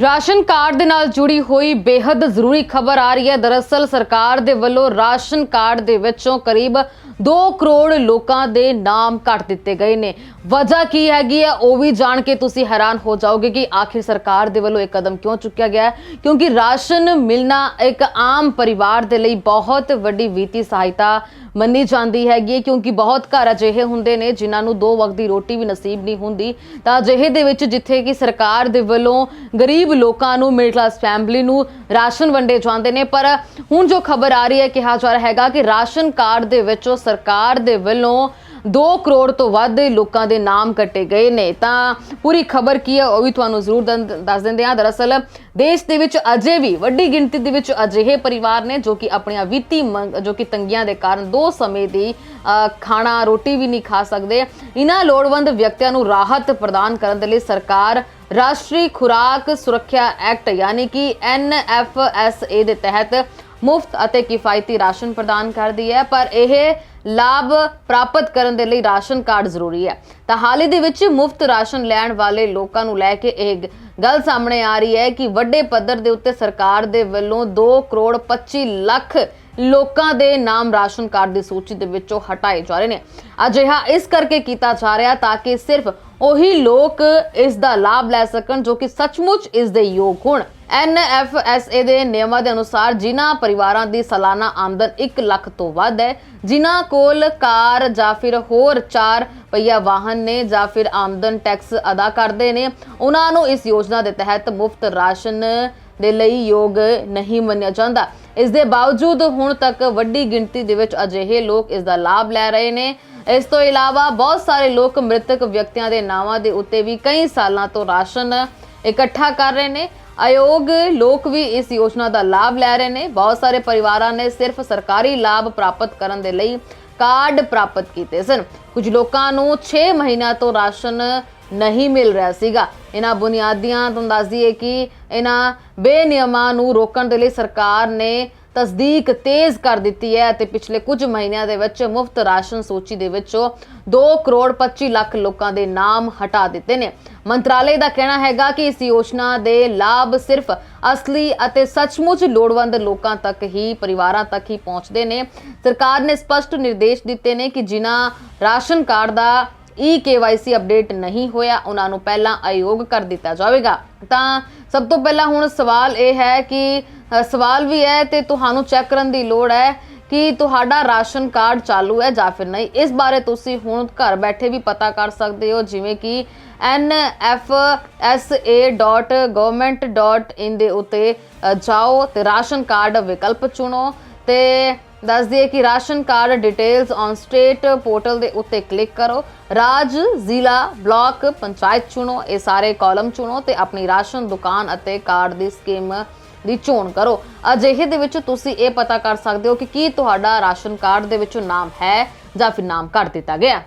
Ration card ਦੇ ਨਾਲ ਜੁੜੀ ਹੋਈ ਬੇहद ਜ਼ਰੂਰੀ ਖਬਰ ਆ ਰਹੀ ਹੈ। ਦਰਅਸਲ ਸਰਕਾਰ ਦੇ ਵੱਲੋਂ ਰਾਸ਼ਨ ਕਾਰਡ ਦੇ ਵਿੱਚੋਂ ਕਰੀਬ 2 ਕਰੋੜ ਲੋਕਾਂ ਦੇ ਨਾਮ ਕੱਟ ਦਿੱਤੇ ਗਏ ਨੇ। ਵਜ੍ਹਾ ਕੀ ਹੈਗੀ ਹੈ, ਉਹ ਵੀ ਜਾਣ ਕੇ ਤੁਸੀਂ ਹੈਰਾਨ ਹੋ ਜਾਓਗੇ ਕਿ ਆਖਿਰ ਸਰਕਾਰ ਦੇ ਵੱਲੋਂ ਇਹ ਕਦਮ ਕਿਉਂ ਚੁੱਕਿਆ ਗਿਆ ਹੈ? ਕਿਉਂਕਿ ਰਾਸ਼ਨ ਮਿਲਣਾ ਇੱਕ ਆਮ ਪਰਿਵਾਰ ਦੇ ਲਈ ਬਹੁਤ ਵੱਡੀ ਵਿੱਤੀ ਸਹਾਇਤਾ ਮੰਨੀ ਜਾਂਦੀ ਹੈਗੀ ਹੈ, ਕਿਉਂਕਿ ਬਹੁਤ ਘਰ ਅਜਿਹੇ ਹੁੰਦੇ ਨੇ ਜਿਨ੍ਹਾਂ ਨੂੰ ਦੋ ਵਕਤ ਦੀ ਰੋਟੀ ਵੀ ਨਸੀਬ ਨਹੀਂ ਹੁੰਦੀ। ਤਾਂ ਅਜਿਹੇ ਦੇ ਵਿੱਚ ਜਿੱਥੇ ਕਿ ਸਰਕਾਰ ਦੇ ਵੱਲੋਂ ਗਰੀਬ ਲੋਕਾਂ ਨੂੰ ਮਿਡਲ ਕਲਾਸ ਫੈਮਿਲੀ ਨੂੰ ਰਾਸ਼ਨ ਵੰਡੇ ਜਾਂਦੇ ਨੇ, ਪਰ ਹੁਣ ਜੋ ਖਬਰ ਆ ਰਹੀ ਹੈ, ਕਿਹਾ ਜਾ ਰਿਹਾ ਹੈਗਾ ਕਿ ਰਾਸ਼ਨ ਕਾਰਡ ਦੇ ਵਿੱਚੋਂ ਸਰਕਾਰ ਦੇ ਵੱਲੋਂ 2 ਕਰੋੜ ਤੋਂ ਵੱਧ ਲੋਕਾਂ ਦੇ ਨਾਮ ਕੱਟੇ ਗਏ ਨੇ। ਤਾਂ ਪੂਰੀ ਖਬਰ ਕੀ ਹੈ, ਉਹ ਵੀ ਤੁਹਾਨੂੰ ਜ਼ਰੂਰ ਦੰ- ਦੱਸ ਦਿੰਦੇ ਹਾਂ। ਦਰਅਸਲ, ਦੇਸ਼ ਦੇ ਵਿੱਚ ਅਜੇ ਵੀ ਵੱਡੀ ਗਿਣਤੀ ਦੇ ਵਿੱਚ ਅਜਿਹੇ ਪਰਿਵਾਰ ਨੇ ਜੋ ਕਿ ਆਪਣੀਆਂ ਵਿੱਤੀ ਮੰਗ, ਜੋ ਕਿ ਤੰਗੀਆਂ ਦੇ ਕਾਰਨ ਦੋ ਸਮੇਂ ਦੀ ਖਾਣਾ, ਰੋਟੀ ਵੀ ਨਹੀਂ ਖਾ ਸਕਦੇ। ਇਹਨਾਂ ਲੋੜਵੰਦ ਵਿਅਕਤੀਆਂ ਨੂੰ ਰਾਹਤ ਪ੍ਰਦਾਨ ਕਰਨ ਦੇ ਲਈ ਸਰਕਾਰ ਰਾਸ਼ਟਰੀ ਖੁਰਾਕ ਸੁਰੱਖਿਆ ਐਕਟ, ਯਾਨੀ ਕਿ ਐਨਐਫਐਸਏ ਦੇ ਤਹਿਤ ਮੁਫਤ ਅਤੇ ਕਿਫਾਇਤੀ ਰਾਸ਼ਨ ਪ੍ਰਦਾਨ ਕਰਦੀ ਹੈ, ਪਰ ਇਹ ਲਾਭ ਪ੍ਰਾਪਤ ਕਰਨ ਦੇ ਲਈ ਰਾਸ਼ਨ ਕਾਰਡ ਜ਼ਰੂਰੀ ਹੈ। ਤਾਂ ਹਾਲ ਹੀ ਦੇ ਵਿੱਚ ਮੁਫਤ ਰਾਸ਼ਨ ਲੈਣ ਵਾਲੇ ਲੋਕਾਂ ਨੂੰ ਲੈ ਕੇ ਇਹ ਗੱਲ ਸਾਹਮਣੇ ਆ ਰਹੀ ਹੈ ਕਿ ਵੱਡੇ ਪੱਧਰ ਦੇ ਉੱਤੇ ਸਰਕਾਰ ਦੇ ਵੱਲੋਂ 2 ਕਰੋੜ 25 ਲੱਖ ਲੋਕਾਂ ਦੇ ਨਾਮ ਰਾਸ਼ਨ ਕਾਰਡ ਦੀ ਸੂਚੀ ਦੇ ਵਿੱਚੋਂ ਹਟਾਏ ਜਾ ਰਹੇ ਨੇ। ਅਜਿਹਾ ਇਸ ਕਰਕੇ ਕੀਤਾ ਜਾ ਰਿਹਾ ਤਾਂ ਕਿ ਸਿਰਫ ਉਹੀ ਲੋਕ ਇਸ ਦਾ ਲਾਭ ਲੈ ਸਕਣ ਜੋ ਕਿ ਸੱਚਮੁੱਚ ਇਸ ਦੇ ਯੋਗ ਹੋਣ। ਐਨਐਫਐਸਏ ਦੇ ਨਿਯਮਾਂ ਦੇ ਅਨੁਸਾਰ ਜਿਨ੍ਹਾਂ ਪਰਿਵਾਰਾਂ ਦੀ ਸਾਲਾਨਾ ਆਮਦਨ 1 ਲੱਖ ਤੋਂ ਵੱਧ ਹੈ, ਜਿਨ੍ਹਾਂ ਕੋਲ ਕਾਰ ਜਾਂ ਫਿਰ ਹੋਰ ਚਾਰ ਪਹੀਆ ਵਾਹਨ ਨੇ ਜਾਂ ਫਿਰ ਆਮਦਨ ਟੈਕਸ ਅਦਾ ਕਰਦੇ ਨੇ, ਉਹਨਾਂ ਨੂੰ ਇਸ ਯੋਜਨਾ ਦੇ ਤਹਿਤ ਮੁਫਤ ਰਾਸ਼ਨ ਦੇ ਲਈ ਯੋਗ ਨਹੀਂ ਮੰਨਿਆ ਜਾਂਦਾ। ਇਸ ਦੇ ਬਾਵਜੂਦ ਹੁਣ ਤੱਕ ਵੱਡੀ ਗਿਣਤੀ ਦੇ ਵਿੱਚ ਅਜਿਹੇ ਲੋਕ ਇਸ ਦਾ ਲਾਭ ਲੈ ਰਹੇ ਨੇ। ਇਸ ਤੋਂ ਇਲਾਵਾ ਬਹੁਤ ਸਾਰੇ ਲੋਕ ਮ੍ਰਿਤਕ ਵਿਅਕਤੀਆਂ ਦੇ ਨਾਵਾਂ ਦੇ ਉੱਤੇ ਵੀ ਕਈ ਸਾਲਾਂ ਤੋਂ ਰਾਸ਼ਨ ਇਕੱਠਾ ਕਰ ਰਹੇ ਨੇ। ਅਯੋਗ ਲੋਕ ਵੀ ਇਸ ਯੋਜਨਾ ਦਾ ਲਾਭ ਲੈ ਰਹੇ ਨੇ। ਬਹੁਤ ਸਾਰੇ ਪਰਿਵਾਰਾਂ ਨੇ ਸਿਰਫ ਸਰਕਾਰੀ ਲਾਭ ਪ੍ਰਾਪਤ ਕਰਨ ਦੇ ਲਈ ਕਾਰਡ ਪ੍ਰਾਪਤ ਕੀਤੇ ਸਨ। ਕੁਝ ਲੋਕਾਂ ਨੂੰ 6 ਮਹੀਨਿਆਂ ਤੋਂ ਰਾਸ਼ਨ ਨਹੀਂ ਮਿਲ ਰਿਹਾ ਸੀਗਾ। ਇਹਨਾਂ ਬੁਨਿਆਦੀਆਂ ਤੁਹਾਨੂੰ ਦੱਸ ਦਈਏ ਕਿ ਇਹਨਾਂ ਬੇਨਿਯਮਾਂ ਨੂੰ ਰੋਕਣ ਦੇ ਲਈ ਸਰਕਾਰ ਨੇ ਤਸਦੀਕ ਤੇਜ਼ ਕਰ ਦਿੱਤੀ ਹੈ ਅਤੇ ਪਿਛਲੇ ਕੁਝ ਮਹੀਨਿਆਂ ਦੇ ਵਿੱਚ ਮੁਫਤ ਰਾਸ਼ਨ ਸੂਚੀ ਦੇ ਵਿੱਚੋਂ 2 ਕਰੋੜ 25 ਲੱਖ ਲੋਕਾਂ ਦੇ ਨਾਮ ਹਟਾ ਦਿੱਤੇ ਨੇ। ਮੰਤਰਾਲੇ ਦਾ ਕਹਿਣਾ ਹੈਗਾ ਕਿ ਇਸ ਯੋਜਨਾ ਦੇ ਲਾਭ ਸਿਰਫ ਅਸਲੀ ਅਤੇ ਸੱਚਮੁੱਚ ਲੋੜਵੰਦ ਲੋਕਾਂ ਤੱਕ ਹੀ, ਪਰਿਵਾਰਾਂ ਤੱਕ ਹੀ ਪਹੁੰਚਦੇ ਨੇ। ਸਰਕਾਰ ਨੇ ਸਪਸ਼ਟ ਨਿਰਦੇਸ਼ ਦਿੱਤੇ ਨੇ ਕਿ ਜਿਨ੍ਹਾਂ ਰਾਸ਼ਨ ਕਾਰਡ ਦਾ ਈ KYC ਅਪਡੇਟ ਨਹੀਂ ਹੋਇਆ, ਉਹਨਾਂ ਨੂੰ ਪਹਿਲਾਂ ਅਯੋਗ ਕਰ ਦਿੱਤਾ ਜਾਵੇਗਾ। ਤਾਂ ਸਭ ਤੋਂ ਪਹਿਲਾਂ ਹੁਣ ਸਵਾਲ ਇਹ ਹੈ ਕਿ ਸਵਾਲ ਵੀ ਹੈ ਤੇ ਤੁਹਾਨੂੰ ਚੈੱਕ ਕਰਨ ਦੀ ਲੋੜ ਹੈ ਕਿ ਤੁਹਾਡਾ ਰਾਸ਼ਨ ਕਾਰਡ ਚਾਲੂ ਹੈ ਜਾਂ ਫਿਰ ਨਹੀਂ। ਇਸ ਬਾਰੇ ਤੁਸੀਂ ਹੁਣ ਘਰ ਬੈਠੇ ਵੀ ਪਤਾ ਕਰ ਸਕਦੇ ਹੋ, ਜਿਵੇਂ ਕਿ nfsa.government.in ਦੇ ਉੱਤੇ ਜਾਓ ਤੇ ਰਾਸ਼ਨ ਕਾਰਡ ਵਿਕਲਪ ਚੁਣੋ ਤੇ ਦੱਸ ਦਈਏ ਕਿ ration card details on state portal ਦੇ ਉੱਤੇ ਕਲਿੱਕ ਕਰੋ। ਰਾਜ ਜ਼ਿਲ੍ਹਾ ਬਲਾਕ ਪੰਚਾਇਤ ਚੁਣੋ, ਇਹ ਸਾਰੇ ਕਾਲਮ ਚੁਣੋ ਤੇ ਆਪਣੀ ਰਾਸ਼ਨ ਦੁਕਾਨ ਅਤੇ ਕਾਰਡ ਦੀ ਸਕੀਮ ਦੀ ਚੋਣ ਕਰੋ। ਅਜਿਹੇ ਦੇ ਵਿੱਚ ਤੁਸੀਂ ਇਹ ਪਤਾ ਕਰ ਸਕਦੇ ਹੋ ਕਿ ਕੀ ਤੁਹਾਡਾ ਰਾਸ਼ਨ ਕਾਰਡ ਦੇ ਵਿੱਚੋਂ ਨਾਮ ਹੈ ਜਾਂ ਫਿਰ ਨਾਮ ਕੱਟ ਦਿੱਤਾ ਗਿਆ।